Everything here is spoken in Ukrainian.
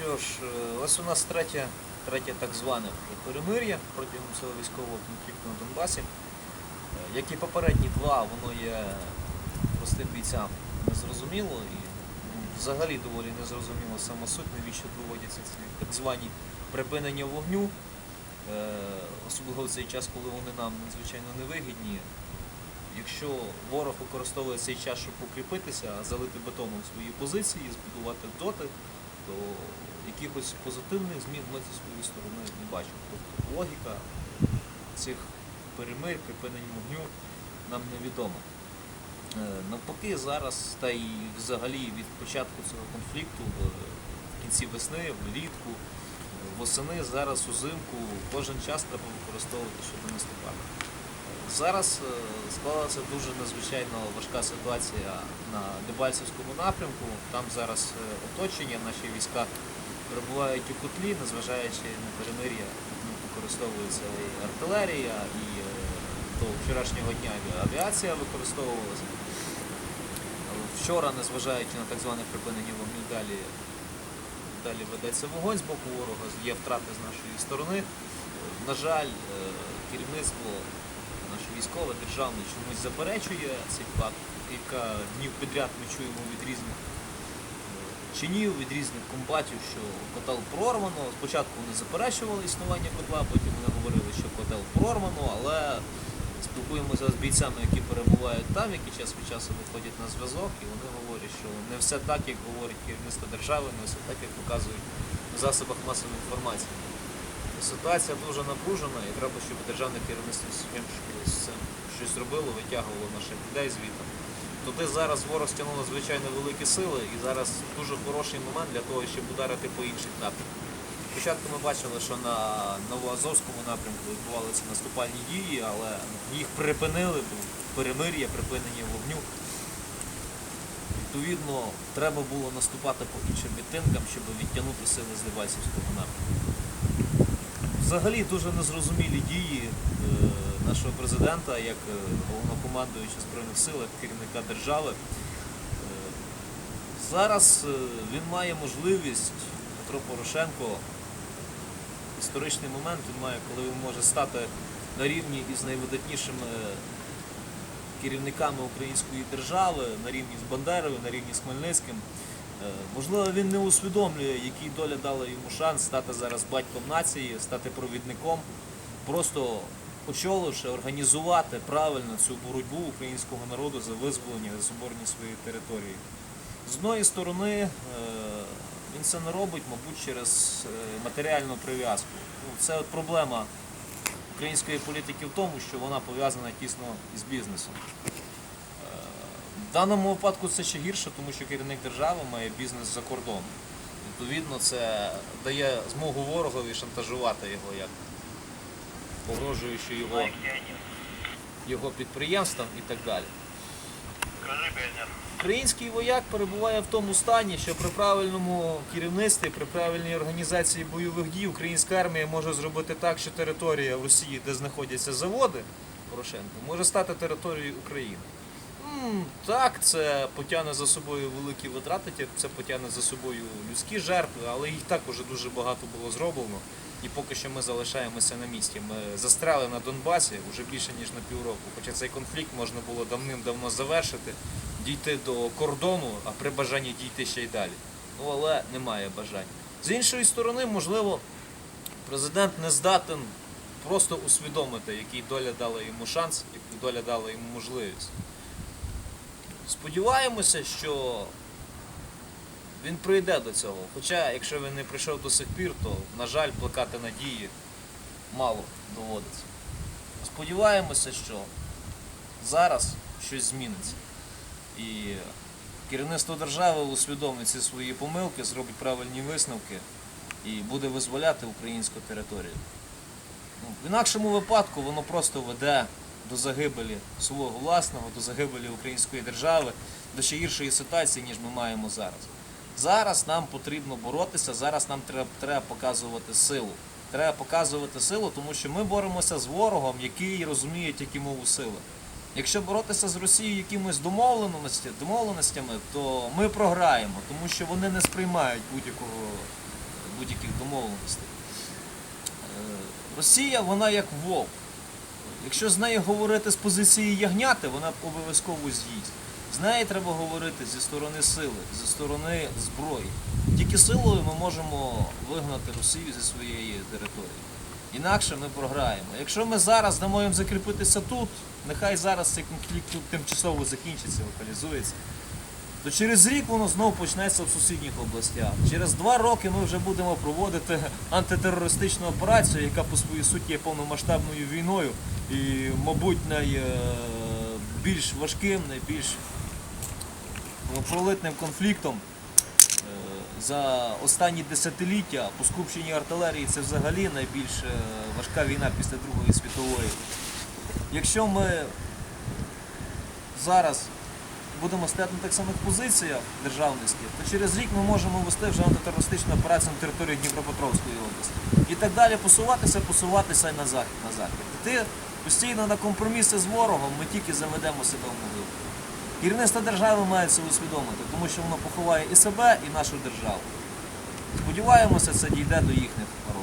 Що ж, е, ось у нас третє, третє так зване перемир'я протягом цього військового конфлікту на Донбасі. Е, Як і попередні два, воно є простим бійцям незрозуміло і ну, взагалі доволі незрозуміло сама суть, навіщо проводяться ці так звані припинення вогню. Е, Особливо в цей час, коли вони нам надзвичайно невигідні. Якщо ворог використовує цей час, щоб укріпитися, залити бетоном свої позиції, збудувати доти, то якихось позитивних змін ми зі своєї сторони не бачимо. Тобто логіка цих перемирь, припинень вогню нам невідома. Е, Навпаки, зараз та й взагалі від початку цього конфлікту в кінці весни, влітку, восени, зараз узимку, кожен час треба використовувати, щоб наступати. Зараз е, склалася дуже надзвичайно важка ситуація на Дебальцевському напрямку. Там зараз е, оточення, наші війська перебувають у котлі, незважаючи на перемир'я, ну, використовується і артилерія, і е, до вчорашнього дня авіація використовувалася. Вчора, незважаючи на так зване припинення вогню, далі, далі ведеться вогонь з боку ворога, є втрати з нашої сторони. На жаль, керівництво наше військове, державне чомусь заперечує цей факт. Кілька днів підряд ми чуємо від різних е, чинів, від різних комбатів, що котел прорвано. Спочатку вони заперечували існування котла, потім вони говорили, що котел прорвано, але спілкуємося з бійцями, які перебувають там, які час від часу виходять на зв'язок, і вони говорять, що не все так, як говорить керівництво держави, не все так, як показують в засобах масової інформації. Ситуація дуже напружена і треба, щоб державне керівництво щось робило, витягувало наших людей звідти. Туди зараз ворог стягнув надзвичайно великі сили і зараз дуже хороший момент для того, щоб ударити по інших напрямках. Спочатку ми бачили, що на Новоазовському напрямку відбувалися наступальні дії, але їх припинили, перемир'я, припинення вогню. Відповідно, треба було наступати по іншим відтинкам, щоб відтягнути сили з Дебальцівського напрямку. Взагалі дуже незрозумілі дії е, нашого президента як е, головнокомандуюча Збройних сил, як керівника держави. Е, Зараз він має можливість, Петро Порошенко, історичний момент він має, коли він може стати на рівні із найвидатнішими керівниками української держави, на рівні з Бандерою, на рівні з Хмельницьким. Е, Можливо, він не усвідомлює, який доля дала йому шанс стати зараз батьком нації, стати провідником, просто очоливши, організувати правильно цю боротьбу українського народу за визволення, за соборність своєї території. З одної сторони, е, він це не робить, мабуть, через е, матеріальну прив'язку. Ну, Це от проблема української політики в тому, що вона пов'язана тісно із бізнесом. В даному випадку це ще гірше, тому що керівник держави має бізнес за кордоном. Відповідно, це дає змогу ворогові шантажувати його як погрожуючи його, його підприємствам і так далі. Український вояк перебуває в тому стані, що при правильному керівництві, при правильній організації бойових дій українська армія може зробити так, що територія в Росії, де знаходяться заводи Порошенко, може стати територією України. Так, це потягне за собою великі витрати, це потягне за собою людські жертви, але їх також дуже багато було зроблено. І поки що ми залишаємося на місці. Ми застряли на Донбасі вже більше ніж на півроку. Хоча цей конфлікт можна було давним-давно завершити, дійти до кордону, а при бажанні дійти ще й далі. Ну але немає бажання. З іншої сторони, можливо, президент не здатен просто усвідомити, який доля дала йому шанс, яку доля дала йому можливість. Сподіваємося, що він прийде до цього. Хоча, якщо він не прийшов до сих пір, то, на жаль, плекати надії мало доводиться. Сподіваємося, що зараз щось зміниться. І керівництво держави усвідомить ці свої помилки, зробить правильні висновки і буде визволяти українську територію. Ну, в інакшому випадку воно просто веде до загибелі свого власного, до загибелі української держави, до ще гіршої ситуації, ніж ми маємо зараз. Зараз нам потрібно боротися, зараз нам треба, треба показувати силу. Треба показувати силу, тому що ми боремося з ворогом, який розуміє тільки мову сили. Якщо боротися з Росією якимось домовленостями, то ми програємо, тому що вони не сприймають будь-якого будь-яких домовленостей. Е, Росія, вона як вовк. Якщо з нею говорити з позиції ягняти, вона обов'язково з'їсть. З нею треба говорити зі сторони сили, зі сторони зброї. Тільки силою ми можемо вигнати Росію зі своєї території. Інакше ми програємо. Якщо ми зараз дамо їм закріпитися тут, нехай зараз цей конфлікт тимчасово закінчиться, локалізується, то через рік воно знову почнеться в сусідніх областях. Через два роки ми вже будемо проводити антитерористичну операцію, яка по своїй суті є повномасштабною війною і, мабуть, найбільш важким, найбільш пролитним конфліктом е, за останні десятиліття по скупченні артилерії це взагалі найбільш е, важка війна після Другої світової. Якщо ми зараз будемо стояти на тих самих позиціях державницьких, то через рік ми можемо вести вже антитерористичну операцію на території Дніпропетровської області. І так далі посуватися, посуватися і на захід, на захід. Іти постійно на компроміси з ворогом, ми тільки заведемо себе в могилу. Керівництво держави має це усвідомити, тому що воно поховає і себе, і нашу державу. Сподіваємося, це дійде до їхніх рук.